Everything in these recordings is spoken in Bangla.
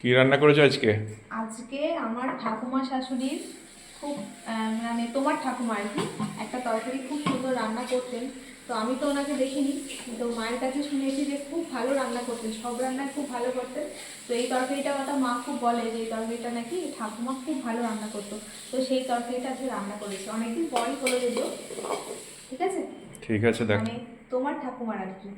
কি রান্না করেছ আজকে? আজকে আমার ঠাকুমা শাশুড়ির খুব মানে তোমার ঠাকুমা আর কি একটা তরকারি খুব সুন্দর রান্না করতেন। তো আমি তো ওনাকে দেখিনি তো মায়ের কাছে শুনেছি যে খুব ভালো রান্না করতেন সব রান্না খুব ভালো করতেন। তো এই তরকারিটা কথা মা খুব বলে যে এই তরকারিটা নাকি ঠাকুমা খুব ভালো রান্না করতো। তো সেই তরকারিটা আজকে রান্না করেছি। অনেকদিন পরই করে যদিও। ঠিক আছে? ঠিক আছে দেখ। মানে তোমার ঠাকুমার আর কি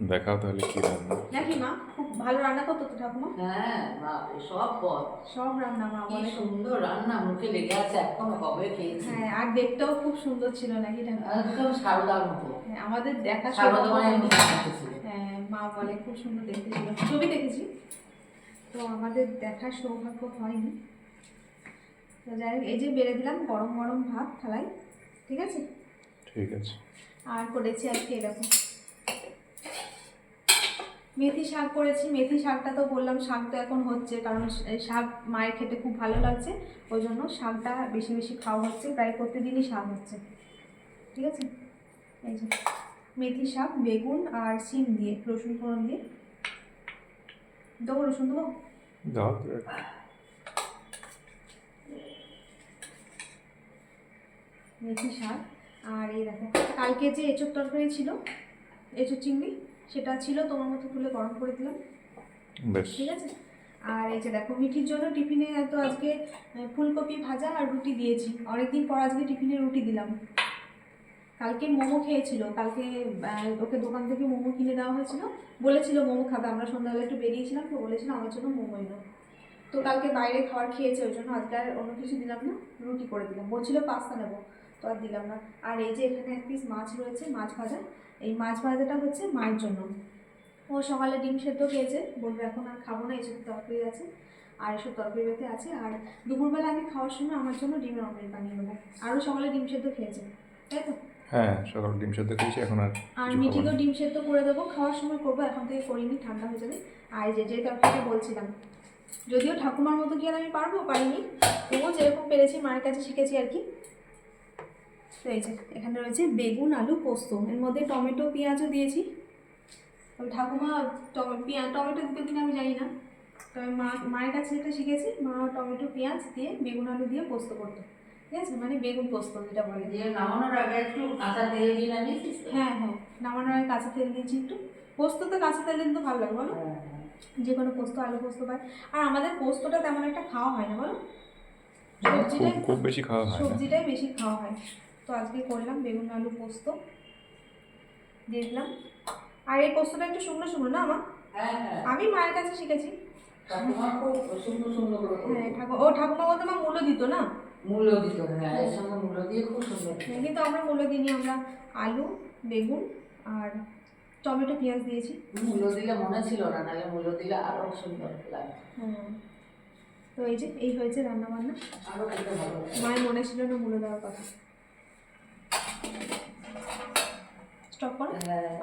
দেখাও তাহলে কি রান্না? নাকি মা খুব ভালো রান্না করতো তো ঠাকুমা? হ্যাঁ বাপরে সব পদ। সব রান্না মা কি বলে সুন্দর রান্না মুখে লেগে আছে এখন কবে খেয়েছি। হ্যাঁ আর দেখতেও খুব সুন্দর ছিল নাকি ঠাকুমা? একদম সারদার মতো। হ্যাঁ, আমাদের দেখা সারদা মানে হ্যাঁ মা বলে খুব সুন্দর দেখতে ছিল ছবি দেখেছি। তো আমাদের দেখার সৌভাগ্য হয়নি। তো যাই হোক এই যে বেড়ে দিলাম গরম গরম ভাত থালায় ঠিক আছে? ঠিক আছে। আর করেছি আজকে এরকম। মেথি শাক করেছি মেথি শাকটা তো বললাম শাক তো এখন হচ্ছে কারণ শাক মায়ের খেতে খুব ভালো লাগছে ওই জন্য শাকটা বেশি বেশি খাওয়া হচ্ছে প্রায় প্রতিদিনই শাক হচ্ছে। ঠিক আছে? এই যে মেথি শাক বেগুন আর সিম দিয়ে রসুন ফোড়ন দিয়ে। দেবো রসুন দেবো? মেথি শাক আর এই দেখো কালকে যে এঁচোর তরকারি ছিল এঁচোর চিংড়ি সেটা ছিল তোমার মতো তুলে গরম করে দিলাম। ঠিক আছে? আর এই যে দেখো মিঠির জন্য টিফিনে তো আজকে ফুলকপি ভাজা আর রুটি দিয়েছি। অনেকদিন পর আজকে টিফিনে রুটি দিলাম। কালকে মোমো খেয়েছিল। কালকে ওকে দোকান থেকে মোমো কিনে দেওয়া হয়েছিল। বলেছিল মোমো খাবে। আমরা সন্ধ্যাবেলা একটু বেরিয়েছিলাম তো বলেছিল আমার জন্য মোমো এনো। তো কালকে বাইরে খাবার খেয়েছে ওই জন্য আজকে আর অন্য কিছু দিলাম না রুটি করে দিলাম। বলছিল পাস্তা নেব। তো আর দিলাম না। আর এই যে এখানে এক পিস মাছ রয়েছে মাছ ভাজা এই মাছ ভাজাটা হচ্ছে মায়ের জন্য। ও সকালে ডিম সেদ্ধ খেয়েছে বলবে এখন আর খাব না এসব তরকারি আছে আর এসব তরকারি বেতে আছে। আর দুপুরবেলা আমি খাওয়ার সময় আমার জন্য ডিমের অমলেট বানিয়ে নেব আরও সকালে ডিম সেদ্ধ খেয়েছে তাই তো? হ্যাঁ সকাল ডিম সেদ্ধ খেয়েছি এখন আর আর মিঠিকেও ডিম সেদ্ধ করে দেবো খাওয়ার সময় করব এখন থেকে করিনি ঠান্ডা হয়ে যাবে। আর এই যে যে তরকারিটা বলছিলাম যদিও ঠাকুমার মতো কি আর আমি পারব? পারিনি। তবুও যেরকম পেরেছি মায়ের কাছে শিখেছি আর কি। তো এই যে এখানে রয়েছে বেগুন আলু পোস্ত। এর মধ্যে টমেটো পেঁয়াজও দিয়েছি। তবে ঠাকুমা টমে- পেঁয়াজ টমেটো দিতে কিনা আমি জানি না। তবে মা মায়ের কাছে যেটা শিখেছি মা টমেটো পেঁয়াজ দিয়ে বেগুন আলু দিয়ে পোস্ত করতো। ঠিক আছে? মানে বেগুন পোস্ত যেটা বলে। দিয়ে নামানোর আগে একটু কাঁচা তেল দিয়ে তো? হ্যাঁ হ্যাঁ। নামানোর আগে কাঁচা তেল দিয়েছি একটু। পোস্ত তো কাঁচা তেল দিলে তো ভালো লাগে বলো। হ্যাঁ, হ্যাঁ। যে কোনো পোস্ত আলু পোস্ত পায় আর আমাদের পোস্তটা তেমন একটা খাওয়া হয় না বলো। সবজিটাই খুব বেশি খাওয়া হয় সবজিটাই বেশি খাওয়া হয়। তো আজকে করলাম বেগুন আলু পোস্ত। দিয়ে দিলাম আর এই পোস্তটা একটু শুকনো শুকনো না আমার হ্যাঁ হ্যাঁ। আমি মায়ের কাছে শিখেছি। হ্যাঁ ও ঠাকুমা বলতে মা মূল্য দিত না? মূল্য দিত হ্যাঁ এর সঙ্গে মূল্য দিয়ে খুব সুন্দর কিন্তু আমরা মূল্য দিইনি আমরা আলু বেগুন আর টমেটো পেঁয়াজ দিয়েছি। মূল্য দিলে মনে ছিল না নাহলে মূল্য দিলে আরও সুন্দর লাগে তো এই যে এই হয়েছে রান্না বান্না আরও খেতে ভালো মায়ের মনে ছিল না মূল্য দেওয়ার কথা। স্টপ করো হ্যাঁ